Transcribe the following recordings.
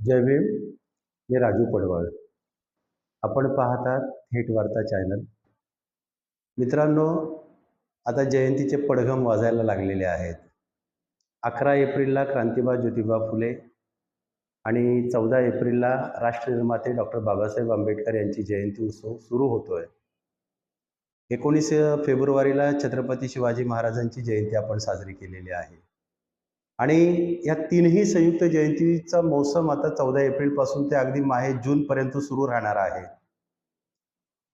जय भीम मी राजू पडवळ. आपण पाहतात थेट वार्ता चॅनल. मित्रांनो आता जयंतीचे पडघम वाजायला लागलेले आहेत. अकरा एप्रिलला क्रांतिबा ज्योतिबा फुले आणि चौदा एप्रिलला राष्ट्रनिर्माते डॉक्टर बाबासाहेब आंबेडकर यांची जयंती उत्सव सुरू होतो आहे एकोणीस फेब्रुवारीला छत्रपती शिवाजी महाराजांची जयंती आपण साजरी केलेली आहे. आणि या तीनही संयुक्त जयंतीचा मौसम आता चौदा एप्रिलपासून ते अगदी माहे जूनपर्यंत सुरू राहणार आहे.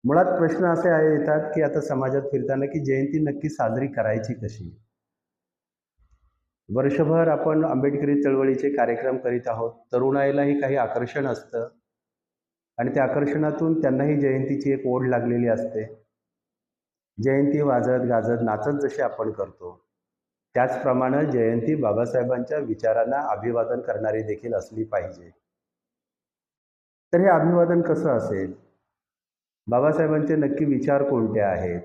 मुळात प्रश्न असे आहे येतात की आता समाजात फिरताना की जयंती नक्की साजरी करायची कशी? वर्षभर आपण आंबेडकरी चळवळीचे कार्यक्रम करीत आहोत. तरुणाईलाही काही आकर्षण असतं. आणि त्या आकर्षणातून त्यांनाही जयंतीची एक ओढ लागलेली असते. जयंती वाजत गाजत नाचत जसे आपण करतो. त्याचप्रमाणे जयंती बाबासाहेबांच्या विचारांना अभिवादन करणारी देखील असली पाहिजे. तर हे अभिवादन कसं असेल? बाबासाहेबांचे नक्की विचार कोणते आहेत?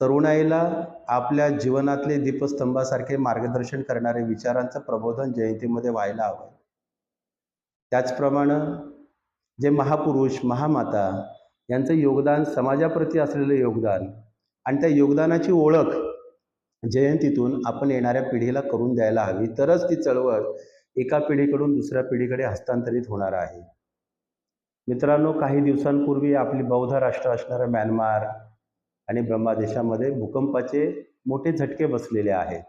तरुणाईला आपल्या जीवनातले दीपस्तंभासारखे मार्गदर्शन करणारे विचारांचं प्रबोधन जयंतीमध्ये व्हायला हवं. त्याचप्रमाणे जे महापुरुष महामाता यांचं योगदान समाजाप्रती असलेलं योगदान आणि त्या योगदानाची ओळख जयंतीतून आपण येणाऱ्या पिढीला करून द्यायला हवी. तरच ती चळवळ एका पिढीकडून दुसऱ्या पिढीकडे हस्तांतरित होणार आहे. मित्रांनो काही दिवसांपूर्वी आपली बौद्ध राष्ट्र असणाऱ्या म्यानमार आणि ब्रह्मादेशामध्ये भूकंपाचे मोठे झटके बसलेले आहेत.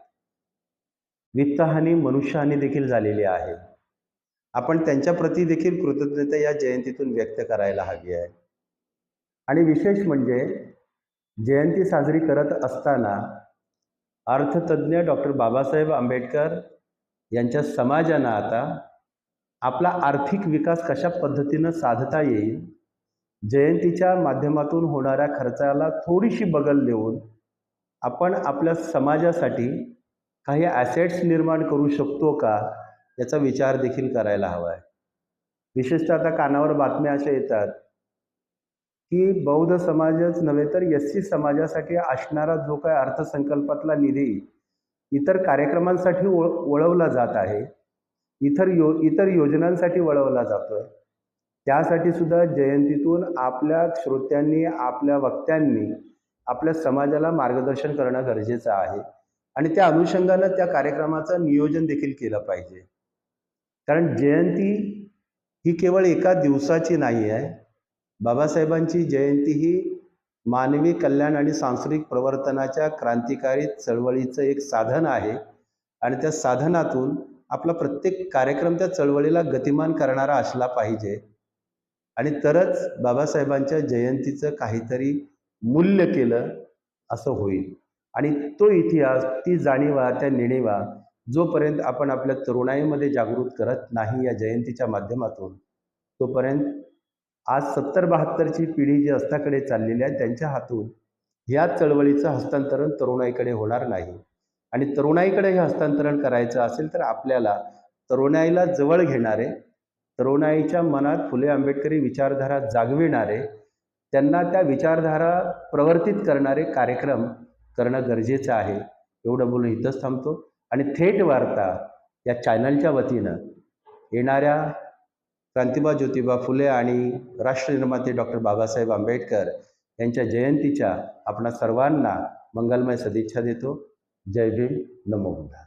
वित्तहानी मनुष्यहानी देखील झालेली आहे. आपण त्यांच्याप्रती देखील कृतज्ञता या जयंतीतून व्यक्त करायला हवी आहे. आणि विशेष म्हणजे जयंती साजरी करत असताना अर्थतज्ज्ञ डॉक्टर बाबासाहेब आंबेडकर यांच्या समाजानं आता आपला आर्थिक विकास कशा पद्धतीनं साधता येईल जयंतीच्या माध्यमातून होणाऱ्या खर्चाला थोडीशी बगल देऊन आपण आपल्या समाजासाठी काही ॲसेट्स निर्माण करू शकतो का याचा विचार देखील करायला हवा आहे. विशेषतः आता कानावर बातम्या अशा येतात की बौद्ध समाजच नव्हे तर एस सी समाजासाठी असणारा जो काय अर्थसंकल्पातला निधी इतर कार्यक्रमांसाठी वळ वळवला जात आहे इतर यो इतर योजनांसाठी वळवला जातो आहे त्यासाठी सुद्धा जयंतीतून आपल्या श्रोत्यांनी आपल्या वक्त्यांनी आपल्या समाजाला मार्गदर्शन करणं गरजेचं आहे आणि त्या अनुषंगानं त्या कार्यक्रमाचं नियोजन देखील केलं पाहिजे. कारण जयंती ही केवळ एका दिवसाची नाही आहे बाबासाहेबांची जयंती ही मानवी कल्याण आणि सांस्कृतिक प्रवर्तनाच्या क्रांतिकारी चळवळीचं एक साधन आहे. आणि त्या साधनातून आपला प्रत्येक कार्यक्रम त्या चळवळीला गतिमान करणारा असला पाहिजे. आणि तरच बाबासाहेबांच्या जयंतीचं काहीतरी मूल्य केलं असं होईल. आणि तो इतिहास ती जाणीवा त्या नेणीवा जोपर्यंत आपण आपल्या तरुणाईमध्ये जागृत करत नाही या जयंतीच्या माध्यमातून तोपर्यंत आज सत्तर बहात्तरची पिढी जी अस्ताकडे चाललेली आहे त्यांच्या हातून ह्या चळवळीचं हस्तांतरण तरुणाईकडे होणार नाही. आणि तरुणाईकडे हे हस्तांतरण करायचं असेल तर आपल्याला तरुणाईला जवळ घेणारे तरुणाईच्या मनात फुले आंबेडकरी विचारधारा जागविणारे त्यांना त्या विचारधारा प्रवर्तित करणारे कार्यक्रम करणं गरजेचं आहे. एवढं बोलून इथंच थांबतो. आणि थेट वार्ता या चॅनलच्या वतीनं येणाऱ्या क्रांतिबा ज्योतिबा फुले आणि राष्ट्रनिर्माते डॉक्टर बाबासाहेब आंबेडकर यांच्या जयंतीच्या आपणा सर्वांना मंगलमय सदिच्छा देतो. जय भीम. नमो बुद्धा